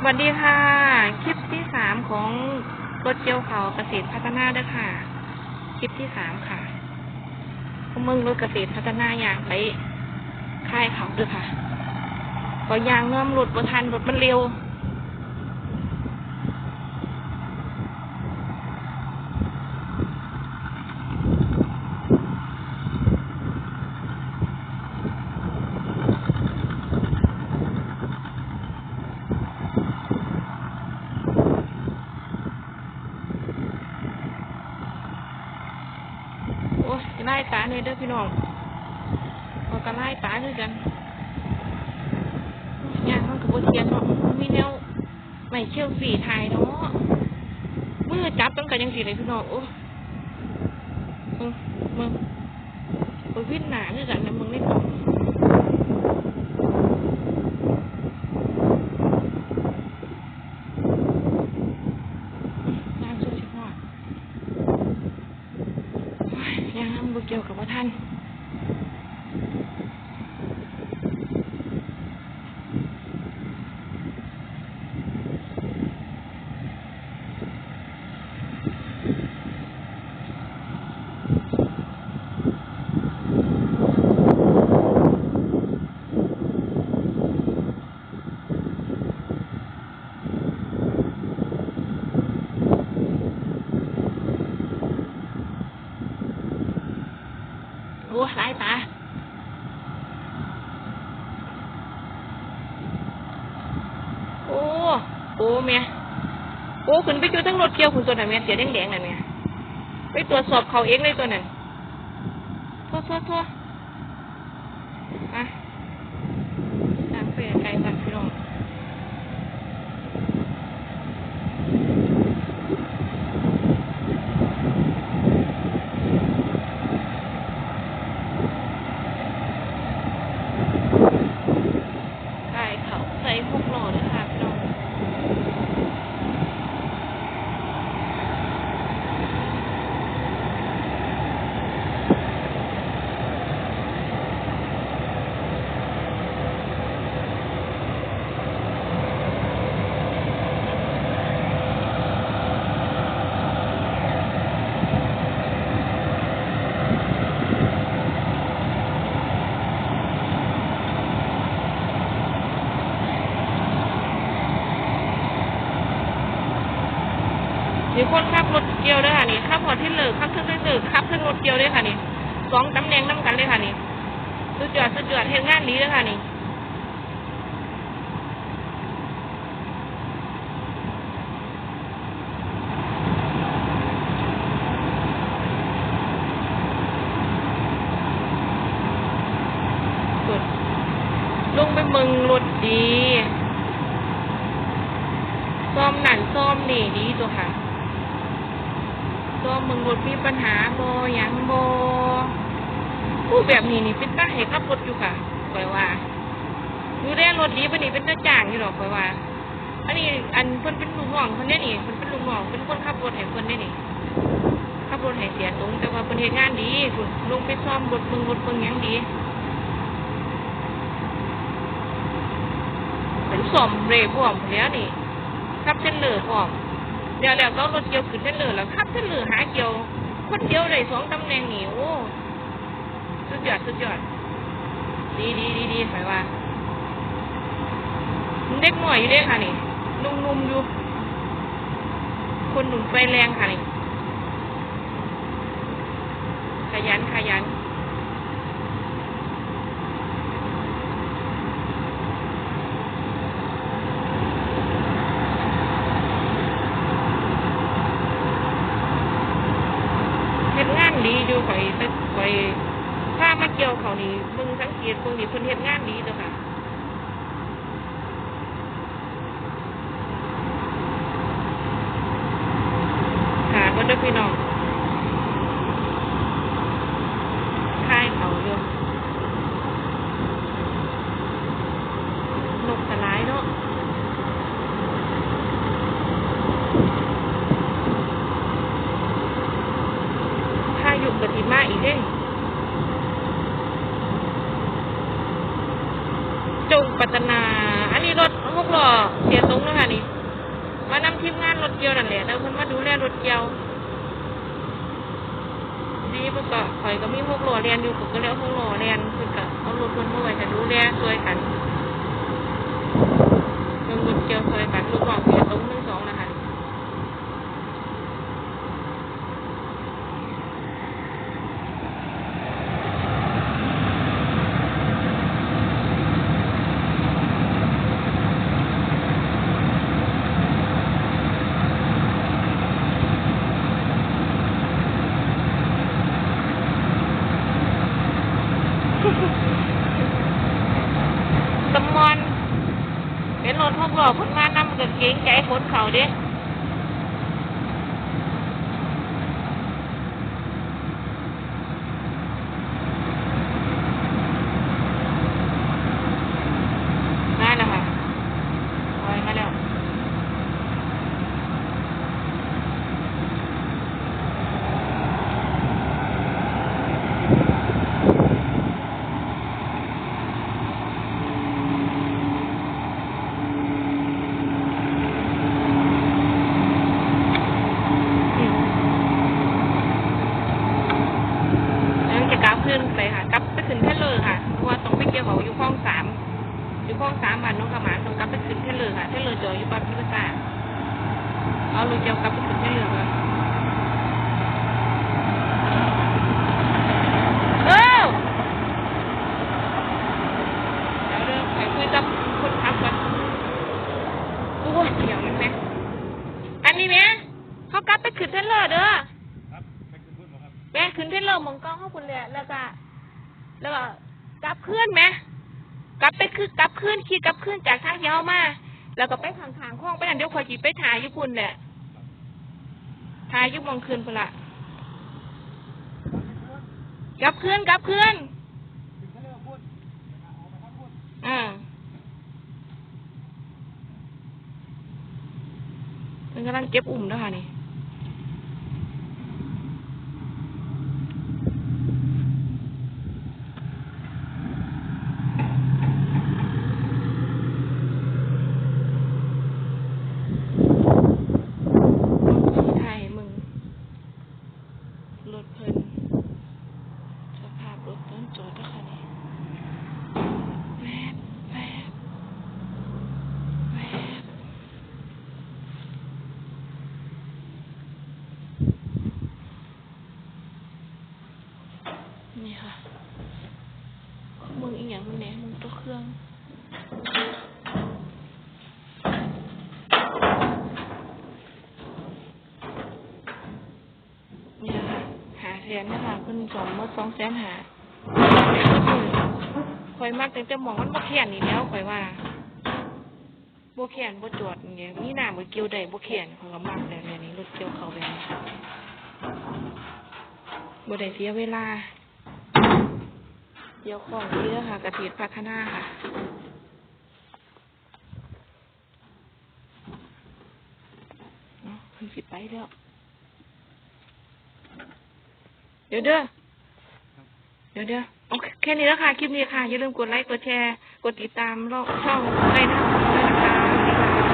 สวัสดีค่ะ คลิปที่สามของรถเกี่ยวเขาเกษตรพัฒนาเด้วยค่ะ คลิปที่สามค่ะพวกมึงรถเกษตรพัฒนาอย่างไปค่ายเขาด้วยค่ะก็ยางเนื่อมรถประทันรถมันเร็ว โอ้ย ไล่ตาเนี่ยเด้อพี่น้องเอาก็ไล่ตาด้วยกันยางมันกับบเทียนเนาะมีแนวไม่เชี่ยวฝีไทยเนาะมือจับตั้งแต่ยังสีเลยพี่น้องโอ้มึงมึงวิ่งหนาด้วยกันนะมึงไม่ต้องสุดชิบหอด โอ้ย ยังทำบุเกี่ยวกับว่าท่าน โอ้หลายตาโอ้โอ้เมียโอ้ขึ้นไปอยู่ทั้งรถเกี่ยวคุณตัวไหนเมียเสียแดงๆน่ะเมียไปตรวจสอบเขาเองเลยตัวนั้นทั่วทั่วทั่วอะตามไปไกลๆกันพี่น้องไก่เขาใส่พวกหล่อเลยค่ะพี่น้อง มีคนขับรถเกี่ยวด้วยค่ะนี่ขับพอที่เหลือขับขึ้นเลือขับขึ้นรถเกี่ยวด้วยค่ะนี่สองตำแหน่งน้ำกันเลยค่ะนี่สุดยอดสุดยอดเห็นงานดีเลยค่ะนี่สุดลงไปเมืองรถดี ซ่อมนั่นซ่อมนี่ดีตัวค่ะ ตัวมึงรถมีปัญหาโบอหยังโบผู้แบบนี้นี่เป็นตาให้ขับรถอยู่ค่ะคอยว่าดูแลรถดีปะนี่เป็นตาจ้างอยู่หรอกคอยว่า อันนี้อันเพิ่นเป็นลูกน้องเพิ่นนี่ยนี่เพิ่นเป็นลูกน้องเป็นคนขับรถให้เพิ่นนี่นี่ขับรถให้เสียตรงแต่ว่าเพิ่นเฮ็ดงานดีพุ่นลงไปซ่อมรถเบิ่งรถเบิ่งหยังดีเป็นซ่อมเรพร้อมแล้วนี่ขับเส้นเหลือพร้อม เดี๋ยวแล้วก็รถเกี่ยวขึ้นเส้นเหลือแล้วขับเส้นเหลือหาเกี่ยว คนเดียวได้สองตำแหน่งนี่โอ้สุดยอดสุดยอดดีดีดีดีหมายว่าเด็กหน่อยอยู่เด้ค่ะนี่นุ่มๆอยู่ คนหนุ่มไฟแรงค่ะนี่ขยันขยัน เฮ็ดงานดีอยู่ข่อยไปข่อยถ้ามา เขานี่มึงสังเกตพวกนี้เพิ่นเฮ็ดงานดีเด้อค่ะค่ะเพิ่นเด้พี่น้อง จงปัตนา อันนี้รถหกล้อเสียตรงแล้วค่ะนี่ มานำทีมงานรถเกียวนั่นแหละแล้วคนมาดูแลรถเกียวนี่พวกก็ข่อยก็มีหกล้อเรียนอยู่ผมก็แล้วงหกล้อเรียนคือก็เอารถคนมาไว้จะดูแลช่วยกัน เป็นรถพวกหลอกคนมานำกับเก่งใจฝนเขาเด้ได้แล้วค่ะลอยมาแล้ว อืมแล้วจะกลับขึ้นไปค่ะกลับไปขึ้นเทเลอร์ค่ะเพราะว่าต้องไปเกี่ยวเขาอยู่ห้องสามอยู่ห้องสามบ้านน้องกระหมานต้องกลับไปขึ้นเทเลอร์ค่ะเทเลอร์จออยู่บ้านพิพากษาเอาลูกเจียวกลับไปขึ้นเทเลอร์ค่ะเออเดี๋ยวเรื่องไปคุยกับคนขับก่อนโอ้ยเดี๋ยวมันไหมอันนี้ไหมเขากลับไปขึ้นเทเลอร์เด้อ ครับไปขึ้นพุ่นบ่ครับ แม่ ขึ้นเทเลอร์มองกล้องข้าคุณเลยแล้วก็แล้วก็กลับเคลื่อนไหมกลับไปคือกลับเคลื่อนขี่กลับเคลื่อนจากทางยาวมาแล้วก็ไปทางทางคล้องไปนั่นเดี๋ยวคอยจีไปถ่ายญี่ปุ่นแหละถ่ายอยุบมองคืนพุ่นละกลับเคลื่อนกลับเพื่อนขึ้นทะเลพุ่นออกไปทางพุ่นอ่ามันกำลังเก็บอุ่มด้วยค่ะนี่ ไทยมึง รถเพลินสภาพรถต้นจอดนะคะนี่แวบแวบแวบนี่ค่ะ มึงอีกอย่างมึง เนี่ยมึงตัวเครื่องนี่นะคะหาแสนนะคะเพิ่นสองมาสองแสนหาคอยมากแต่จะมองมันบ่แขนนี่แล้วคอยว่าบ่แขนบ่จอดเนี่ยมีหน้าบ่เกี่ยวได้บ่แขนเขาก็มักแล้วเนี่ยนี่รถเกี่ยวเขาแบบนี้บ่ได้เสียเวลา เดี๋ยวของดีแล้วค่ะกระถิดพัฒนาค่ะเนาะเพิ่นสิไปแล้ว เดี๋ยวเด้อ เดี๋ยวเด้อโอเคแค่นี้แล้วค่ะ คลิปนี้ค่ะ อย่าลืมกดไลค์ กดแชร์ กดติดตามช่องไลน์นะ